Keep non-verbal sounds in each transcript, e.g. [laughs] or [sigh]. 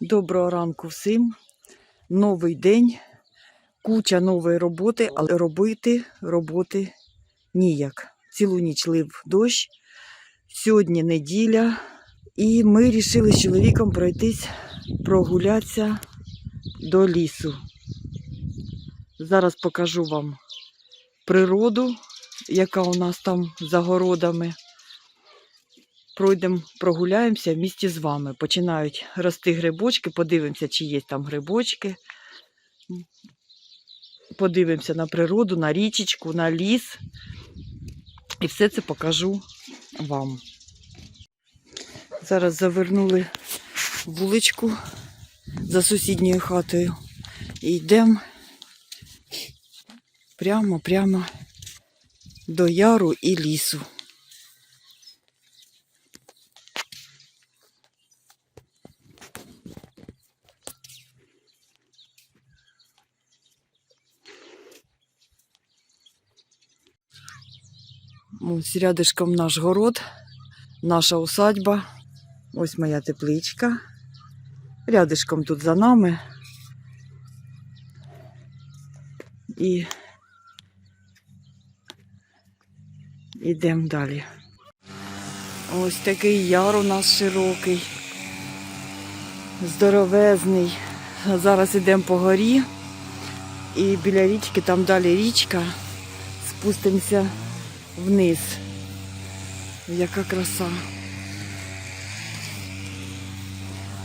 Доброго ранку всім. Новий день, куча нової роботи, але робити роботи ніяк. Цілу ніч лив дощ. Сьогодні неділя, і ми вирішили з чоловіком пройтись, прогулятися до лісу. Зараз покажу вам природу, яка у нас там за городами. Пройдемо, прогуляємося в місті з вами. Починають рости грибочки, подивимося, чи є там грибочки. Подивимося на природу, на річечку, на ліс. І все це покажу вам. Зараз завернули вуличку за сусідньою хатою. І йдемо прямо-прямо до яру і лісу. Ось рядышком наш город, наша усадьба. Ось моя тепличка. Рядышком тут за нами. І йдемо далі. Ось такий яр у нас широкий, здоровезний. Зараз йдемо по горі. І біля річки, там далі річка. Спустимося вниз. Яка краса.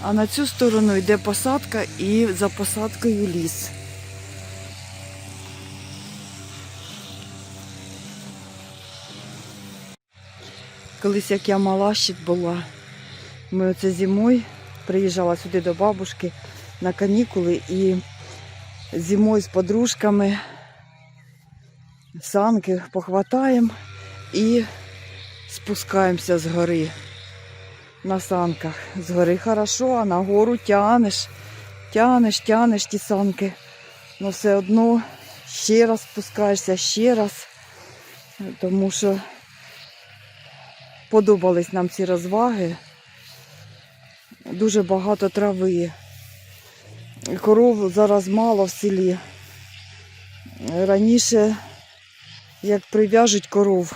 А на цю сторону йде посадка і за посадкою ліс. Колись як я мала ще була, ми оце зимою приїжджала сюди до бабушки на канікули і зимою з подружками санки похватаємо і спускаємося з гори. На санках. З гори хорошо, а на гору тянеш, тянеш, тянеш ті санки. Ну все одно ще раз спускаєшся, ще раз. Тому що подобались нам ці розваги. Дуже багато трави. Коров зараз мало в селі. Раніше як прив'яжуть коров,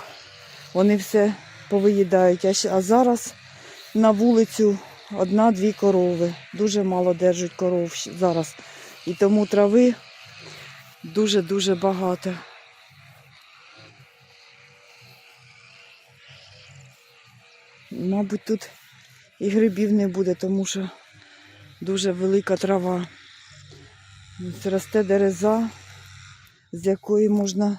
вони все повиїдають. А, зараз на вулицю одна-дві корови. Дуже мало держать коров зараз. І тому трави дуже-дуже багато. Мабуть, тут і грибів не буде, тому що дуже велика трава. Росте дереза, з якої можна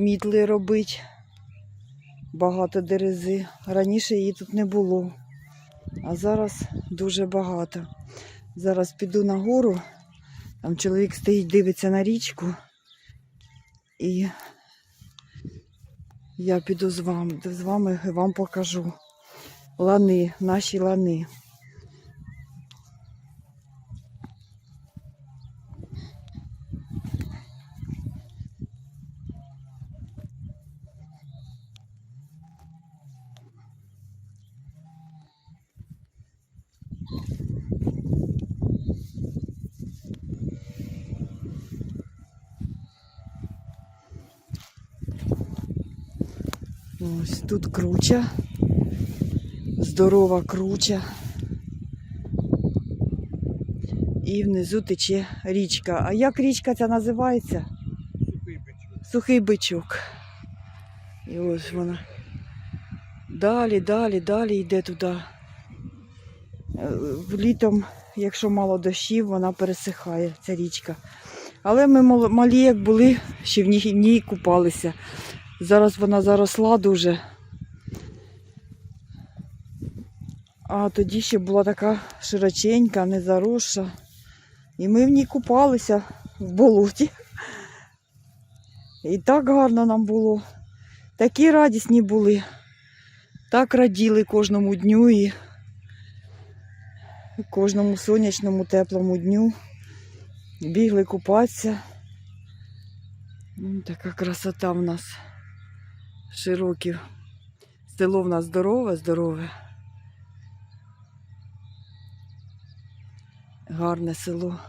мітли робити. Багато дерези. Раніше її тут не було. А зараз дуже багато. Зараз піду на гору. Там чоловік стоїть, дивиться на річку. І я піду з вами, з вами вам покажу лани, наші лани. Ось тут круча. Здорова круча. І внизу тече річка. А як річка ця називається? Сухий бичок. Сухий бичок. І ось вона. Далі, далі, далі йде туди. Е, Літом, якщо мало дощів, вона пересихає, ця річка. Але ми малі, як були, ще в ній, в ній купалися. Зараз вона заросла дуже. А тоді ще була така широченька, не заросша. І ми в ній купалися в болоті. І так гарно нам було. Такі радісні були. Так раділи кожному дню і кожному сонячному теплому дню. Бігли купатися. Така красота в нас. Широкі. Село в нас здорове, здорове. Гарне село.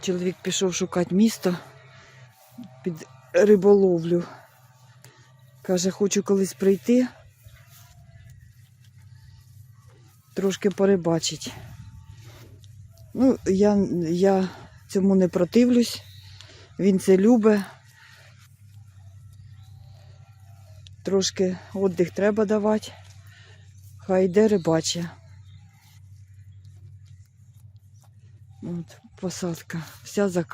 Чоловік пішов шукати місто під риболовлю. Каже, хочу колись прийти. Трошки порибачить. Ну, я, я цьому не противлюсь. Він це любить. Трошки віддих треба давати. Хай йде рибаче. От, посадка. Вся з.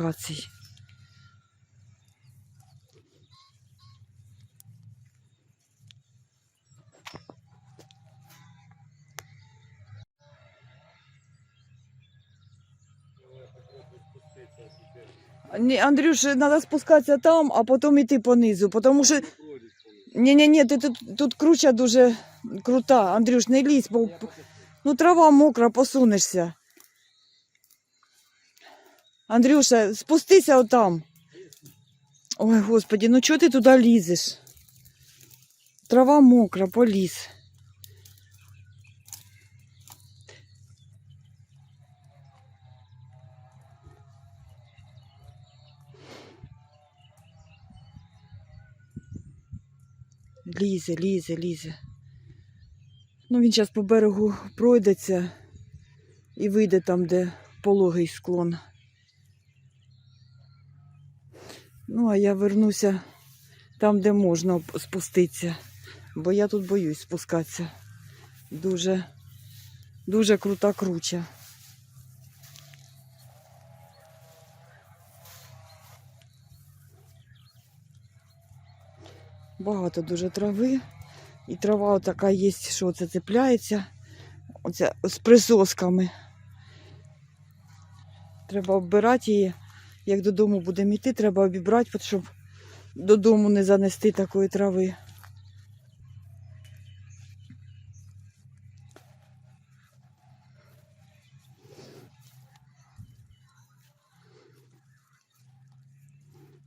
Ні, Андрюш, треба спускатися там, а потім йти понизу, тому що ні, ні, ні, ти тут, тут круча дуже крута. Андрюш, не лізь, бо ну трава мокра, посунешся. Андрюша, спустися отам. Ой, господи, ну чого ти туди лізеш? Трава мокра, поліз. Лізе, лізе, лізе. Ну, він зараз по берегу пройдеться і вийде там, де пологий склон. Ну, а я вернуся там, де можна спуститися, бо я тут боюсь спускатися. Дуже, дуже крута круча. Багато дуже трави. І трава така є, що це цепляється. Оця з присосками. Треба оббирати її. Як додому будемо йти, треба обібрати, щоб додому не занести такої трави.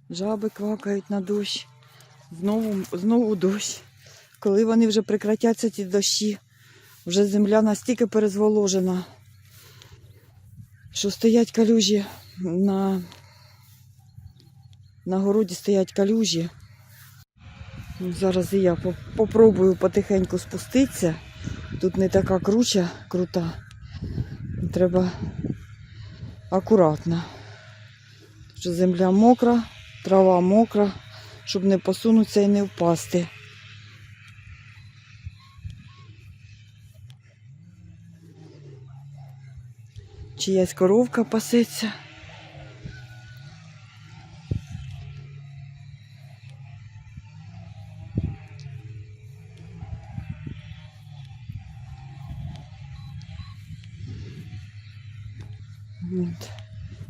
Жаби квакають на дощ. Знову, знову дощ. Коли вони вже прекратяться ці дощі, вже земля настільки перезволожена, що стоять калюжі на, на городі стоять калюжі. Зараз і я по- попробую потихеньку спуститися. Тут не така круча, крута. Треба акуратно. Земля мокра, трава мокра, щоб не посунутися і не впасти. Чиясь коровка пасеться. От.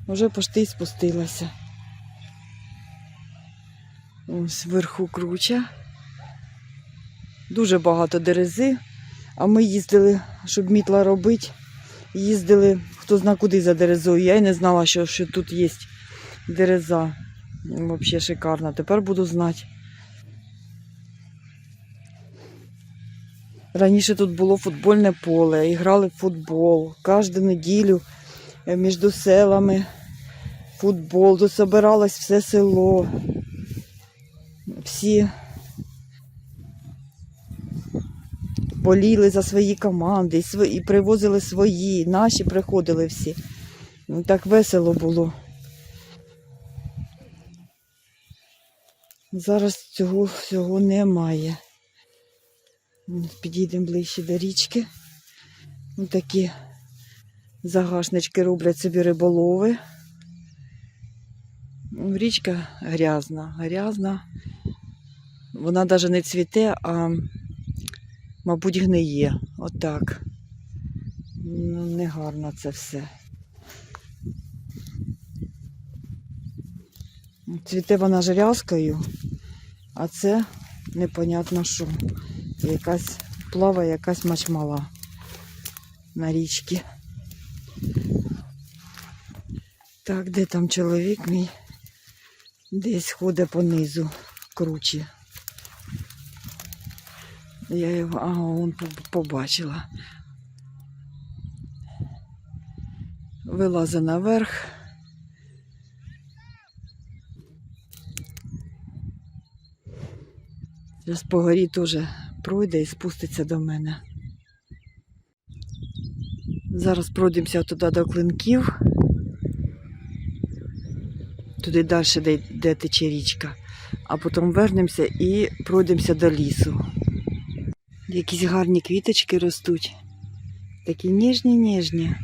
Вже почти спустилася. Ось вверху круча. Дуже багато дерези. А ми їздили, щоб мітла робити. Їздили, хто зна куди за дерезою. Я й не знала, що, що тут є дереза. Взагалі шикарна. Тепер буду знати. Раніше тут було футбольне поле, і грали в футбол. Кожну неділю е, між селами футбол. Тут збиралось все село. Всі боліли за свої команди, і, привозили свої, наші приходили всі. Ну, Так весело було. Зараз цього всього немає. Підійдемо ближче до річки. Ось такі загашнички роблять собі риболови. Річка грязна, грязна. Вона навіть не цвіте, а, мабуть, гниє. Отак. Ну, негарно це все. Цвіте вона жрязкою, а це непонятно що. Якась плаває якась мачмала на річці. Так, де там чоловік мій? Десь ходить понизу круче. Я його, ага, он побачила. Вилазить наверх. Зараз по горі теж пройде і спуститься до мене. Зараз пройдемося туди до клинків. Туди далі, де, де тече річка. А потім вернемося і пройдемося до лісу. Якісь гарні квіточки ростуть. Такі ніжні-ніжні.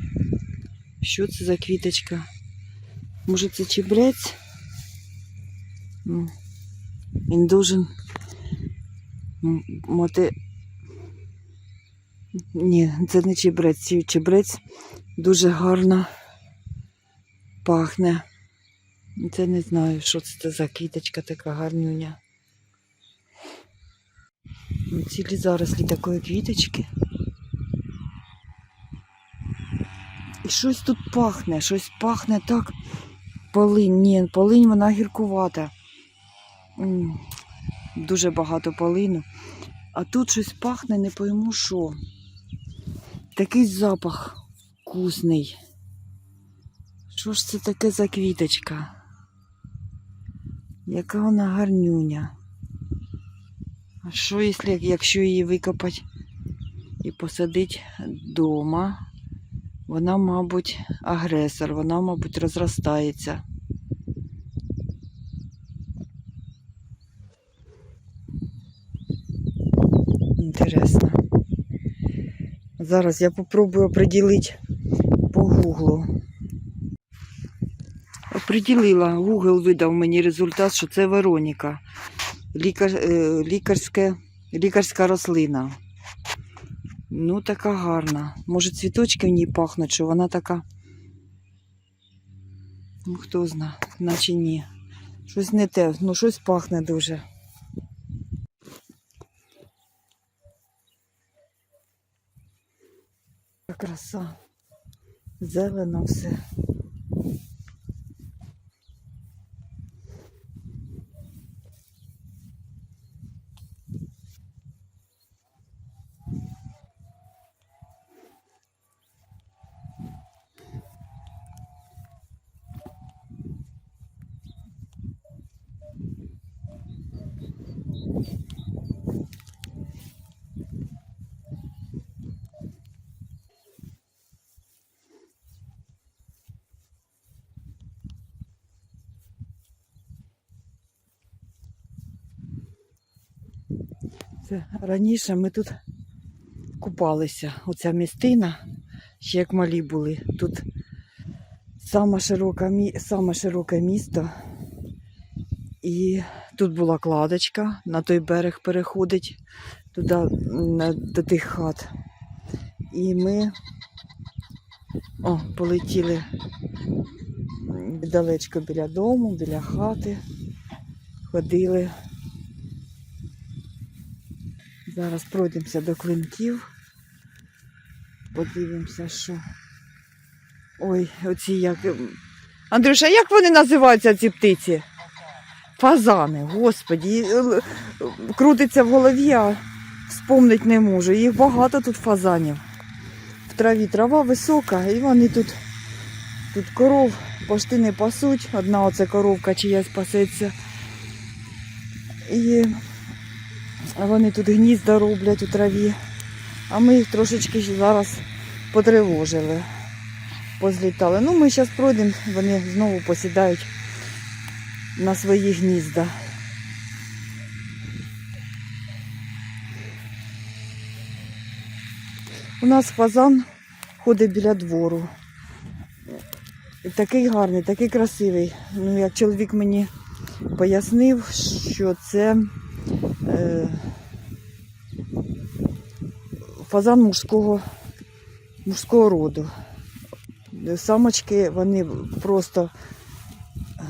Що це за квіточка? Може це чебрець? Ну, Він должен мати. Ні, це не чебрець. Чебрець дуже гарно пахне. Це не знаю, що це за квіточка така гарнюня. Ну, Цілі зарослі такої квіточки. І щось тут пахне, щось пахне так. Полинь, ні, полинь вона гіркувата. Дуже багато полину. А тут щось пахне, не пойму що. Такий запах вкусний. Що ж це таке за квіточка? Яка вона гарнюня. А що, якщо, її викопати і посадити вдома? Вона, мабуть, агресор, вона, мабуть, розростається. Інтересно. Зараз я попробую оприділити по гуглу. Оприділила, Google видав мені результат, що це Вероніка. Лікар, е, лікарське, лікарська рослина. Ну, така гарна. Може, цвіточки в ній пахнуть, що вона така. Ну, хто зна, наче ні. Щось не те, ну щось пахне дуже. Краса. Зелено все. Це раніше ми тут купалися. Оця містина, ще як малі були. Тут саме широке, саме широке місто. І тут була кладочка, на той берег переходить туди до тих хат. І ми о, полетіли далечко біля дому, біля хати. Ходили. Зараз пройдемося до клинків. Подивимося, що. Ой, оці як. Андрюша, як вони називаються ці птиці? Фазани, господі. е, Крутиться в голові, а вспомнити не можу. Їх багато тут фазанів. В траві трава висока, і вони тут, тут коров пошти не пасуть. Одна оце коровка чиясь пасеться. І вони тут гнізда роблять у траві. А ми їх трошечки зараз потривожили. Позлітали. Ну, ми зараз пройдемо, вони знову посідають на свої гнізда. У нас фазан ходить біля двору. Такий гарний, такий красивий. Ну, як чоловік мені пояснив, що це фазан мужського, мужського роду. Самочки вони просто е,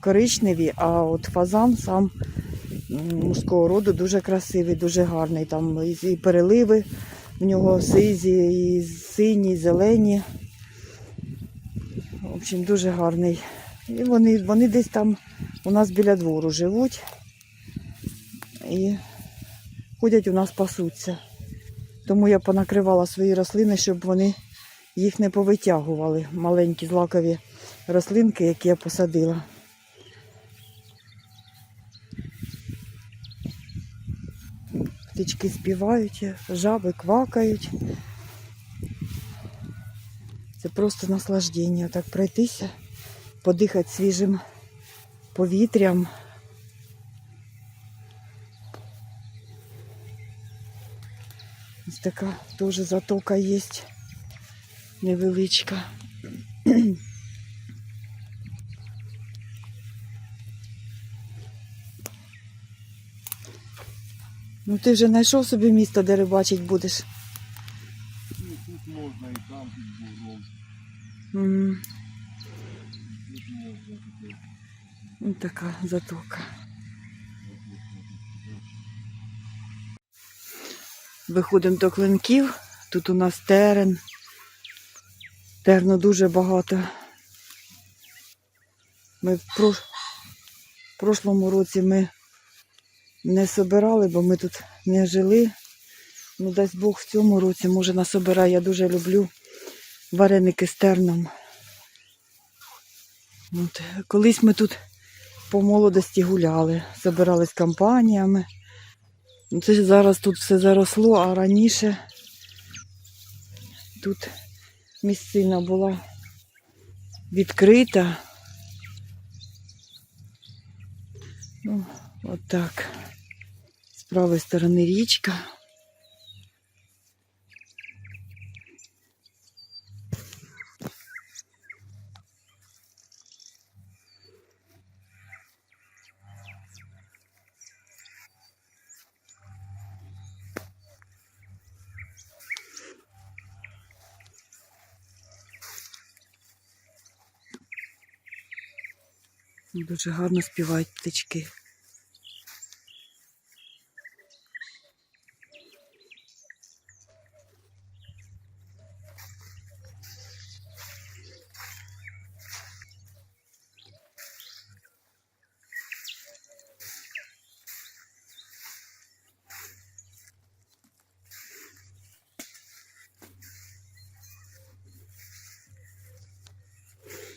коричневі, а от фазан сам мужського роду дуже красивий, дуже гарний. Там і переливи в нього сизі, і сині, і зелені. В общем, дуже гарний. І вони, вони десь там у нас біля двору живуть. І ходять у нас пасуться. Тому я понакривала свої рослини, щоб вони їх не повитягували. Маленькі злакові рослинки, які я посадила. Птички співають, жаби квакають. Це просто наслаждення. Так пройтися, подихати свіжим повітрям. Така теж затока є невеличка. Ну ти вже знайшов собі місто, де рибачить будеш. Ну, тут можна і там під. М, Тут можна ну, така затока. Виходимо до клинків. Тут у нас терен. Терну дуже багато. Ми в прош... прошлому році ми не собирали, бо ми тут не жили. Ну, дасть Бог в цьому році, може, насобирає. Я дуже люблю вареники з терном. От. Колись ми тут по молодості гуляли, збирались компаніями. Ну, Це зараз тут все заросло, а раніше тут місцина була відкрита. Ну, отак. З правої сторони річка. Дуже гарно співають птички.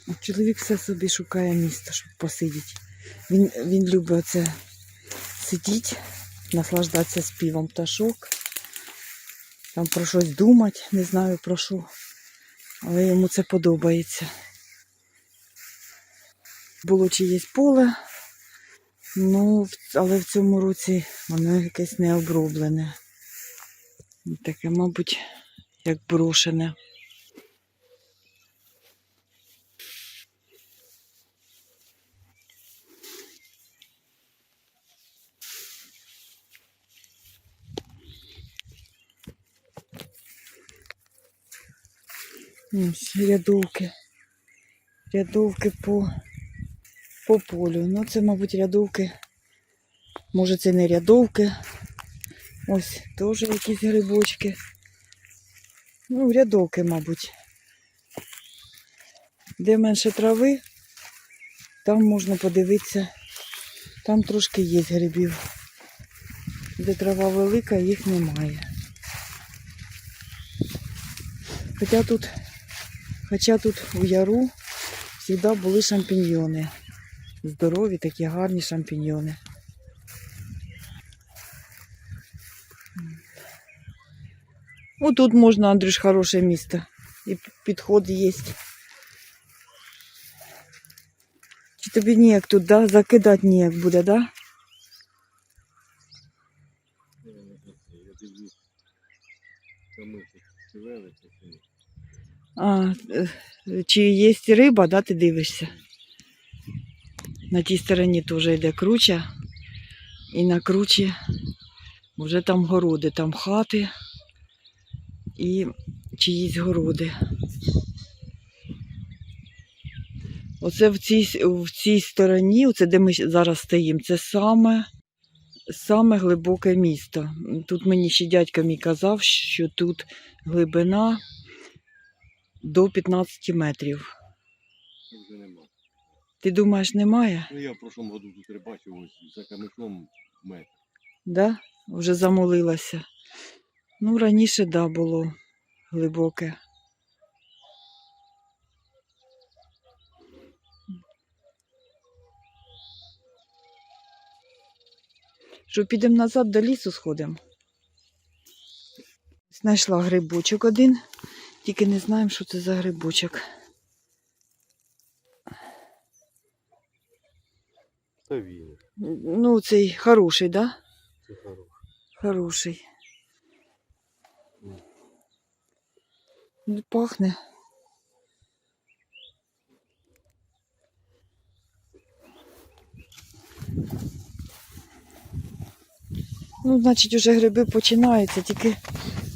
От Чоловік все собі шукає місце, щоб посидіти. Він, він любить оце сидіти, наслаждатися співом пташок, там про щось думати, не знаю про що. Але йому це подобається. Було чиєсь поле, ну, але в цьому році воно якесь не оброблене. Таке, мабуть, як брошене. Ось рядовки. Рядовки по, по полю. Ну, це, мабуть, рядовки. Може, це не рядовки. Ось теж якісь грибочки. Ну, рядовки, мабуть. Де менше трави, там можна подивитися. Там трошки є грибів. Де трава велика, їх немає. Хоча тут, хоча тут у яру завжди були шампіньйони. Здорові, такі гарні шампіньйони. О, тут можна, Андрюш, хороше місто. І підход є. Чи тобі ніяк тут, да? Закидати ніяк буде, да? Я дивлюсь. Ні. А, е, чи є риба, да, ти дивишся? На тій стороні теж йде круча. І на кручі вже там городи, там хати і чиїсь городи. Оце в цій, в цій стороні, оце де ми зараз стоїмо, це саме, саме глибоке місто. Тут мені ще дядько мій казав, що тут глибина до 15 метрів. Вже нема. Ти думаєш, немає? Ну я в прошлому году тут рибачив ось за камишом метр. Да? Вже замолилася. Ну, раніше, да, було глибоке. Що підемо назад до лісу сходимо. Знайшла грибочок один, тільки не знаємо, що це за грибочок. Та він. Ну, цей хороший, да? Це хороше. Хороший. Ну, Пахне. Ну, значить, уже гриби починаються, тільки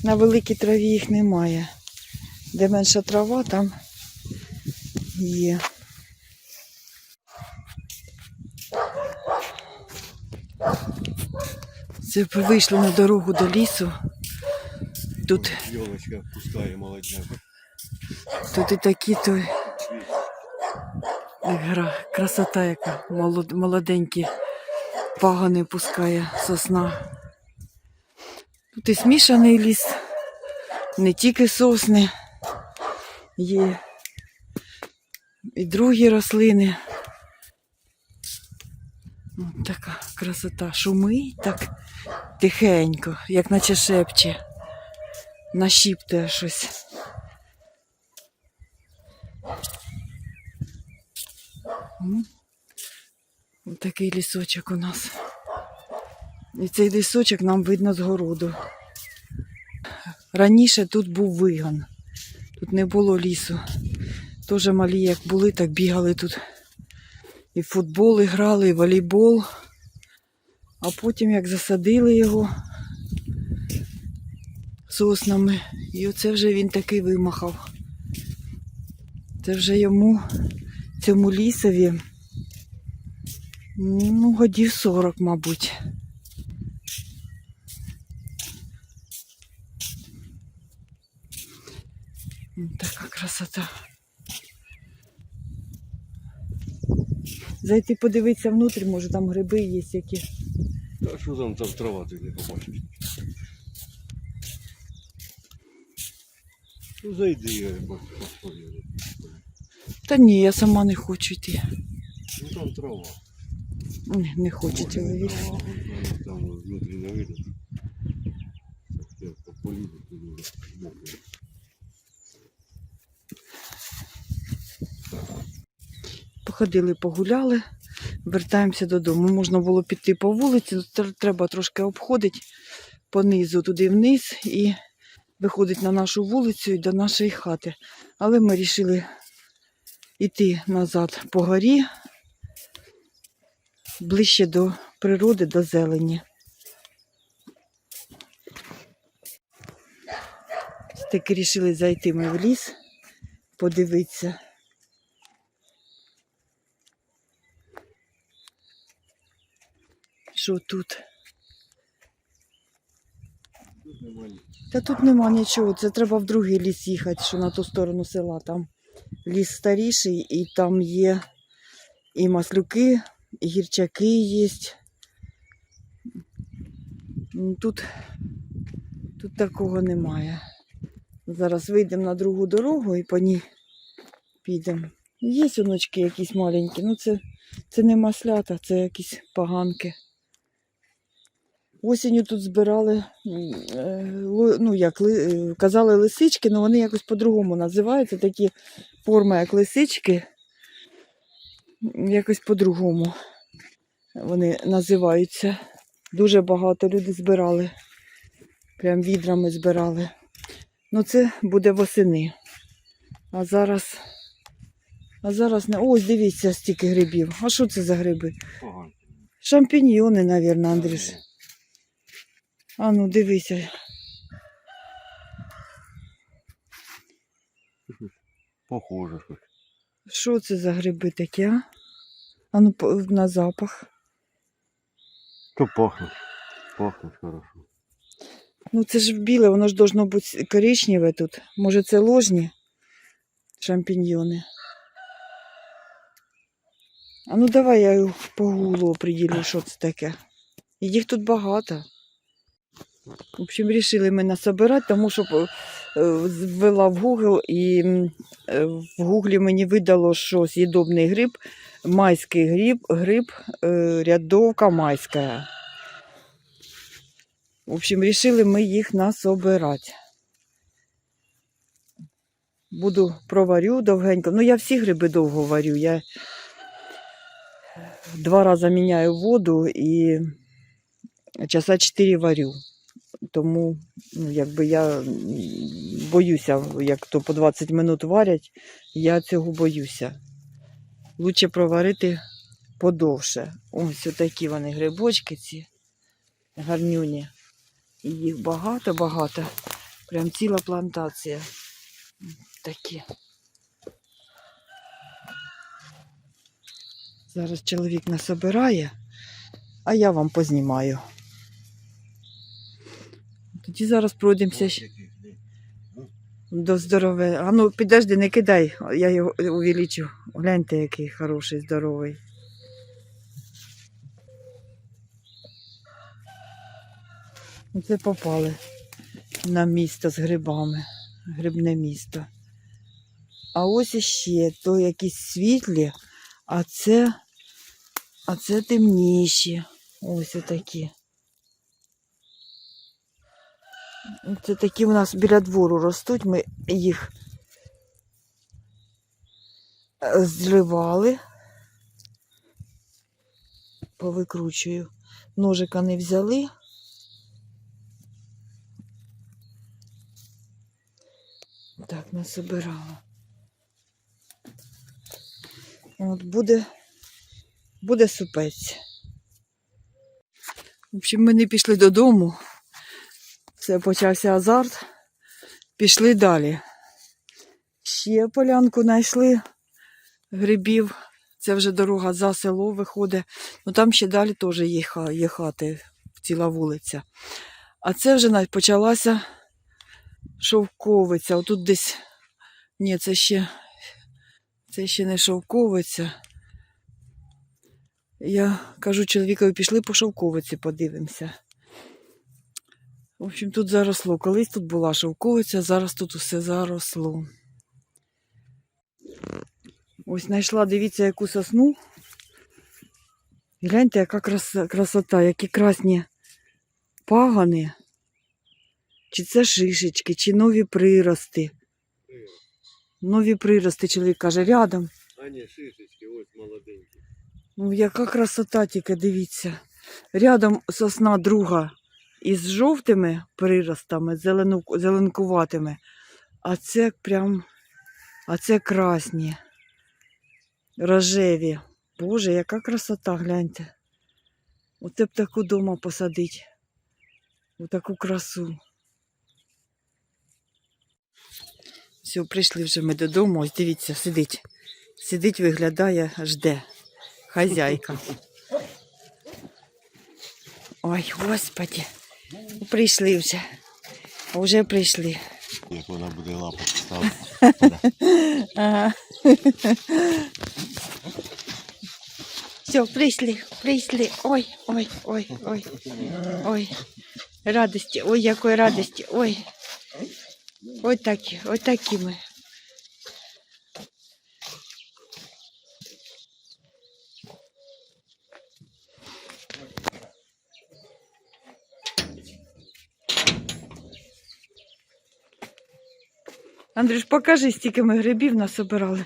на великій траві їх немає. Де менша трава, там є. Це вийшли на дорогу до лісу. Тут, Йолочка пускає молодня. тут і такі то гра, красота яка, молод, молоденькі пагани пускає сосна. Тут і смішаний ліс, не тільки сосни, є і другі рослини. От така красота. Шумить так тихенько, як наче шепче, нашіптує щось. Ось Такий лісочок у нас. І цей лісочок нам видно з городу. Раніше тут був виган. Тут не було лісу. Теж малі, як були, так бігали тут. І в футбол і грали, і волейбол. А потім як засадили його соснами, і оце вже він такий вимахав. Це вже йому, цьому лісові, ну, годів 40, мабуть. Така красота. Зайти подивитися внутрі, може там гриби є які. А що там там трава ти не побачиш? Ну зайди, я бачу. Та ні, я сама не хочу йти. Ну там трава. Ні, Не хочу Може, чоловік. трава, а Там внутрі не видно. Так, я полізу туди. збоку. Походили, погуляли, вертаємося додому. Можна було піти по вулиці, треба трошки обходити понизу туди вниз і виходить на нашу вулицю і до нашої хати. Але ми вирішили йти назад по горі, ближче до природи, до зелені. Таки вирішили зайти ми в ліс, подивитися. Що тут? Та тут нема нічого. Це треба в другий ліс їхати, що на ту сторону села. Там ліс старіший, і там є і маслюки, і гірчаки є. Ну, Тут, тут такого немає. Зараз вийдемо на другу дорогу і по ній підемо. Є оночки якісь маленькі, ну це, це не маслята, це якісь поганки. Осінню тут збирали, е, ну як е, казали лисички, але вони якось по-другому називаються. Такі форми, як лисички. Якось по-другому вони називаються. Дуже багато люди збирали. Прям відрами збирали. Ну це буде восени. А зараз. А зараз не. Ось дивіться, стільки грибів. А що це за гриби? Шампіньйони, мабуть, Андрюш. А ну дивися. Похоже щось. Що це за гриби такі, а? А ну на запах. То пахне. Пахне хорошо. Ну це ж біле, воно ж должно бути коричневе тут. Може це ложні шампіньйони. А ну давай я по гулу оприділю, що це таке. І їх тут багато. В общем, вирішили ми насобирати, тому що е, ввела в Google і е, в Гуглі мені видало, що з'їдобний гриб, майський гриб, гриб е, рядовка майська. В общем, вирішили ми їх насобирати. Буду проварю довгенько. Ну, я всі гриби довго варю. Я два рази міняю воду і часа 4 варю. Тому ну, якби я боюся, як то по 20 минут варять, я цього боюся. Лучше проварити подовше. Ось отакі вони грибочки ці гарнюні. І їх багато-багато. Прям ціла плантація. Такі. Зараз чоловік насобирає, а я вам познімаю. Тоді зараз пройдемося до здорове. А ну підожди, не кидай, я його увеличу. Гляньте, який хороший, здоровий. Це попали на місто з грибами. Грибне місто. А ось іще то якісь світлі, а це, а це темніші. Ось отакі. Це такі у нас біля двору ростуть. Ми їх е, зривали. Повикручую. Ножика не взяли. Так, насобирала. От буде, буде супець. В общем, ми не пішли додому. Все, почався азарт. Пішли далі. Ще полянку знайшли грибів. Це вже дорога за село виходить. Ну там ще далі теж є, ха- є хати, ціла вулиця. А це вже почалася шовковиця. Отут десь. Ні, це ще. Це ще не шовковиця. Я кажу чоловікові, пішли по шовковиці, подивимося. В общем, тут заросло. Колись тут була шовковиця, зараз тут усе заросло. Ось знайшла, дивіться, яку сосну. Гляньте, яка краса, красота, які красні пагани. Чи це шишечки, чи нові прирости. Нові прирости, чоловік каже, рядом. А ні, шишечки, ось молоденькі. Ну, яка красота тільки, дивіться. Рядом сосна друга із жовтими приростами, зелену, зеленкуватими. А це прям, а це красні, рожеві. Боже, яка красота, гляньте. Оце б таку дома посадить. Таку красу. Все, прийшли вже ми додому. Ось дивіться, сидить. Сидить, виглядає, жде. Хазяйка. [laughs] Ой, господи. Прийшли вже. Вже прийшли. Як вона буде лапати ставити. Ага. Все, прийшли, прийшли. Ой, ой, ой, ой, ой. Радості, ой, якої радості, ой. Ось такі, ось такі ми. Андрюш, покажи, стільки ми грибів насобирали.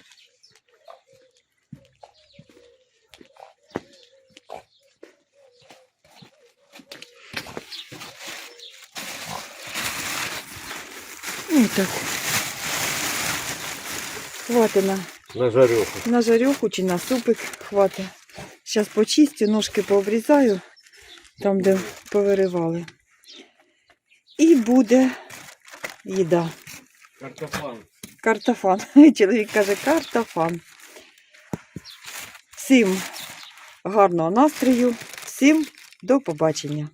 Ну так. Хватить на, На жареху. на жарюху чи на супик хватить. Зараз почистю, ножки пообрізаю, там, де повиривали. І буде їда. Картофан. Картофан. [laughs] Чоловік каже картофан. Всім гарного настрою, всім до побачення.